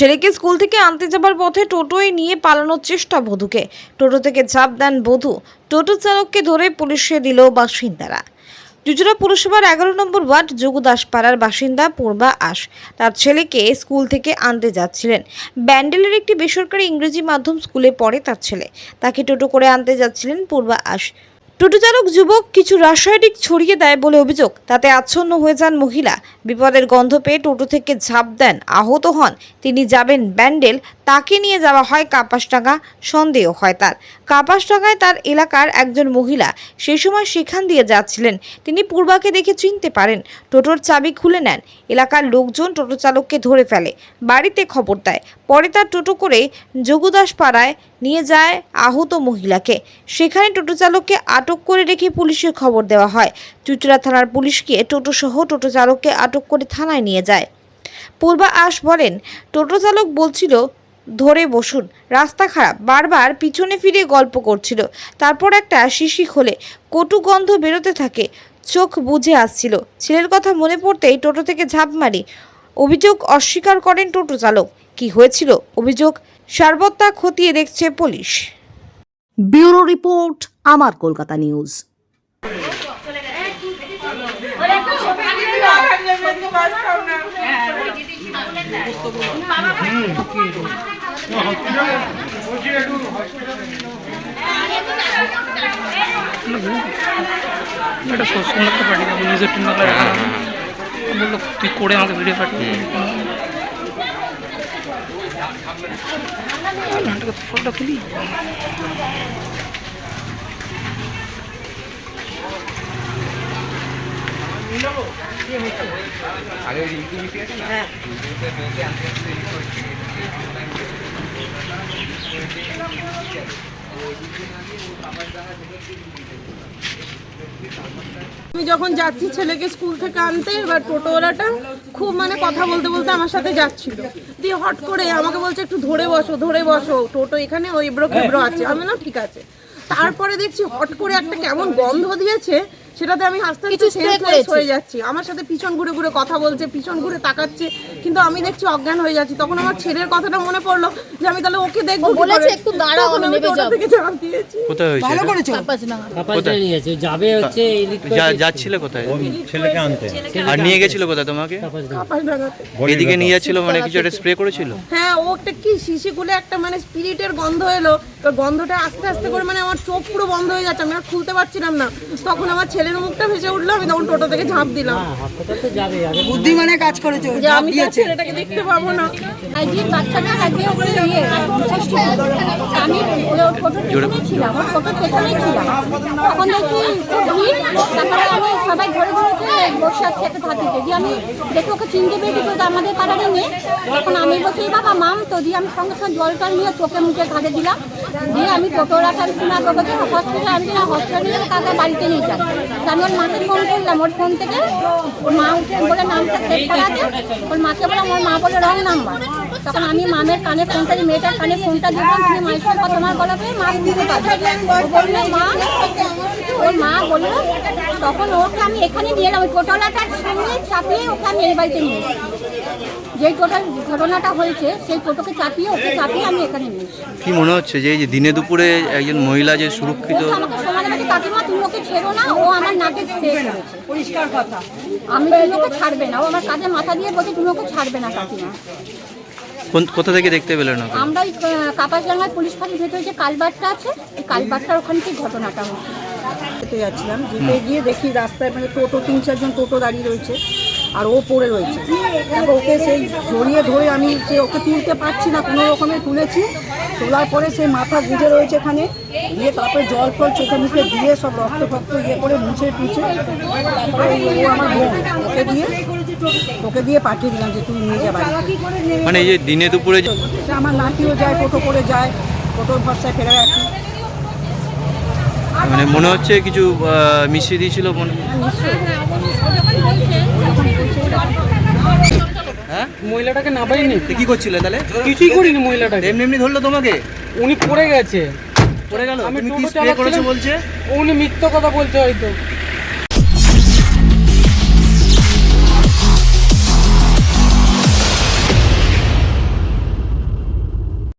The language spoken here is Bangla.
ছেলেকে স্কুল থেকে আনতে যাবার পথে টোটোয় নিয়ে পালানোর চেষ্টা বধূকে। টোটো থেকে ঝাঁপ দেন বধূ। টোটো চালককে ধরে পুলিশে দিল বাসিন্দারা। চুচুড়া পুরসভার এগারো নম্বর ওয়ার্ড যোগদাসপাড়ার বাসিন্দা পূর্বা আশ তার ছেলেকে স্কুল থেকে আনতে যাচ্ছিলেন। ব্যান্ডেলের একটি বেসরকারি ইংরেজি মাধ্যম স্কুলে পড়ে তার ছেলে। তাকে টোটো করে আনতে যাচ্ছিলেন পূর্বা আশ টোটো চালক যুবক কিছু রাসায়নিক ছড়িয়ে দেয় বলে অভিযোগ। তাতে আচ্ছন্ন হয়ে যান মহিলা। বিপদের গন্ধ পেয়ে টোটো থেকে ঝাঁপ দেন। আহত হন। তিনি যাবেন ব্যান্ডেল। তাকে নিয়ে যাওয়া হয় কাপাসডাঙ্গা। সন্দেহ হয় তার। কাপাসডাঙ্গায় তার এলাকার একজন মহিলা। সেই সময় সেখান দিয়ে যাচ্ছিলেন। তিনি পূর্বাকে দেখে চিনতে পারেন। টোটোর চাবি খুলে নেন। এলাকার লোকজন টোটো চালককে ধরে ফেলে। বাড়িতে খবর দেয়। পরে তার টোটো করে যোগুদাস পাড়ায় নিয়ে যায় আহত মহিলাকে। সেখানে টোটো চালককে আটক করে রেখে পুলিশে খবর দেওয়া হয়। চুচড়া থানার পুলিশকে টোটো সহ টোটো চালককে আটক করে থানায় নিয়ে যায়। পূর্বা আশ বলেন, টোটো চালক বলছিল, ধরে বসুন, রাস্তা খারাপ। বারবার পিছনে ফিরে গল্প করছিল। তারপর একটা শিশি খোলে, কটু গন্ধ বেরোতে থাকে, চোখ বুঝে আসছিল। ছেলের কথা মনে পড়তেই টোটো থেকে ঝাঁপ মারি। অভিযোগ অস্বীকার করেন টোটো চালক। কি হয়েছিল? অভিযোগ সারবত্তা খতিয়ে দেখছে পুলিশ। ব্যুরো রিপোর্ট আমার কলকাতা নিউজ। সবসময় একটা পাঠিয়ে দেবো নিজের টিম করে আমাকে ভিডিও পাঠিয়ে ফটোটা তুলি আমি যখন যাচ্ছি ছেলেকে স্কুল থেকে আনতে, এবার টোটোওয়ালাটা খুব মানে কথা বলতে বলতে আমার সাথে যাচ্ছিল। দিয়ে হট করে আমাকে বলছে, একটু ধরে বসো ধরে বসো, টোটো এখানে, ওই এব্রো খেব্রো আছে। আমি না ঠিক আছে। তারপরে দেখছি হট করে একটা কেমন গন্ধ দিয়েছে সেটাতে আমি আস্তে আস্তে সেন্সলেস হয়ে যাচ্ছি। আমার সাথে পিছন ঘুরে ঘুরে কথা বলছে পিছন ঘুরে তাকাচ্ছে কিন্তু আমি দেখছি অজ্ঞান হয়ে যাচ্ছি। তখন আমার ছেলের কথাটা মনে পড়ল যে আমি তাহলে ওকে দেখব বলেছে একটু দাঁড়াও, আমি নেমে যাব। থেকে ঝাঁপ দিয়েছি। কোথায় হয়েছে এটা? কাপাসিয়া নিয়েছে যাবে হচ্ছে এদিক করে যা- কোথায়? ছেলেকে আনতে। আর নিয়ে গেছিল কোথায় তোমাকে। এদিকে নিয়ে যাচ্ছিল মানে কিছু একটা স্প্রে করেছিল? হ্যাঁ ও একটা কি শিশি খুলে একটা মানে স্পিরিটের গন্ধ এলো। এবার গন্ধটা আস্তে আস্তে করে মানে আমার চোখ পুরো বন্ধ হয়ে যাচ্ছে আমি আর খুলতে পারছিলাম না। তখন আমার ছেলের মুখটা ভেসে উঠল আমি তখন টোটো থেকে ঝাঁপ দিলাম। হাসপাতাল তো বুদ্ধিমানে কাজ করেছে যে আমি ছেলেটাকে দেখতে পাবো না। আজকে বাচ্চাটা ইয়ে আমি ওর টোটোর পেছনেই ছিলাম ওর টোটোর পেছনেই ছিলাম। তখন দেখি খুব ভিড় তারপরে আমি সবাই ধরে ধরেছে বসে আছে একটা থাকি দিয়ে আমি দেখি ওকে চিনতে পেরেছি তো আমাদের পাড়ারই মেয়ে তখন আমি বলছি বাবা মাম তো দিয়ে আমি সঙ্গে সঙ্গে জল টল নিয়ে চোখে মুখে কাঁধে দিলাম। দিয়ে আমি টোটো রাখার না বলছি হসপিটালে আমি হসপিটালে তাকে বাড়িতে নিয়ে যাই। আমি ওর মাকে ফোন করলাম, ওর ফোন থেকে ওর মা উঠে বলে নামটা সেভ করা আছে? ওর মাকে বলে আমার মা বলে রং নাম্বার। তখন আমি মামের কানে ফোনটা দিয়ে মেয়েটার কানে ফোনটা দিলাম তুমি সঙ্গে কথা বলা পেয়ে মা বুঝতে পারবে মা ওর মা বলল তখন ওকে আমি এখানে নিয়ে এলাম ওই টোটোলাটার সামনে চাপিয়ে ওকে আমি এই বাড়িতে নিয়ে। যেই টোটাল ঘটনাটা হয়েছে সেই টোটোকে চাপিয়ে ওকে চাপিয়ে আমি এখানে নিয়ে কি মনে হচ্ছে যে এই যে দিনে দুপুরে একজন মহিলা যে সুরক্ষিত আমাকে সমাজে বলছে, কাকিমা তুমি ওকে ছেড়ো না ও আমার নাকে পরিষ্কার কথা। আমি তুমি ওকে ছাড়বে না। ও আমার কাঁধে মাথা দিয়ে বলছে তুমি ওকে ছাড়বে না কাকিমা। কোন কোথা থেকে দেখতে পেলেন না আমরা ওই কাপাসডাঙ্গায় পুলিশ ফাঁড়ির ভেতরে যে কালবারটা আছে এই কালবারটার ওখান থেকে ঘটনাটা হচ্ছে যেতে যাচ্ছিলাম যেতে গিয়ে দেখি রাস্তায় মানে টোটো তিন চারজন টোটো দাঁড়িয়ে রয়েছে আর ও পড়ে রয়েছে। তারপর ওকে সেই জড়িয়ে ধরে আমি সে ওকে তুলতে পারছি না কোনো রকমে তুলেছি। তোলার পরে সে মাথা গুঁজে রয়েছে এখানে। দিয়ে তারপরে জল ফল চোখে মুখে দিয়ে সব রক্ত ফক্ত ইয়ে করে মুছে টুছে। তারপরে ও আমার বোন ওকে দিয়ে ওকে দিয়ে পাঠিয়ে দিলাম যে তুই নিয়ে যা বাড়িতে মানে এই যে দিনে দুপুরে আমার নাতিও যায় টোটো করে যায় টোটোর ভরসায় ফেরা রাখি মানে মনে হচ্ছে কিছু মিশিয়ে দিয়েছিল মনে হ্যাঁ? মহিলাটাকে না পাইনি। কি করছিলে তাহলে? কিছুই করিনি মহিলাটাকে। এমনি এমনি ধরলো তোমাকে? উনি পড়ে গেছে। পড়ে গেল? আমি কি স্প্রে করেছ বলছে? উনি মিথ্যা কথা বলছে হয়তো।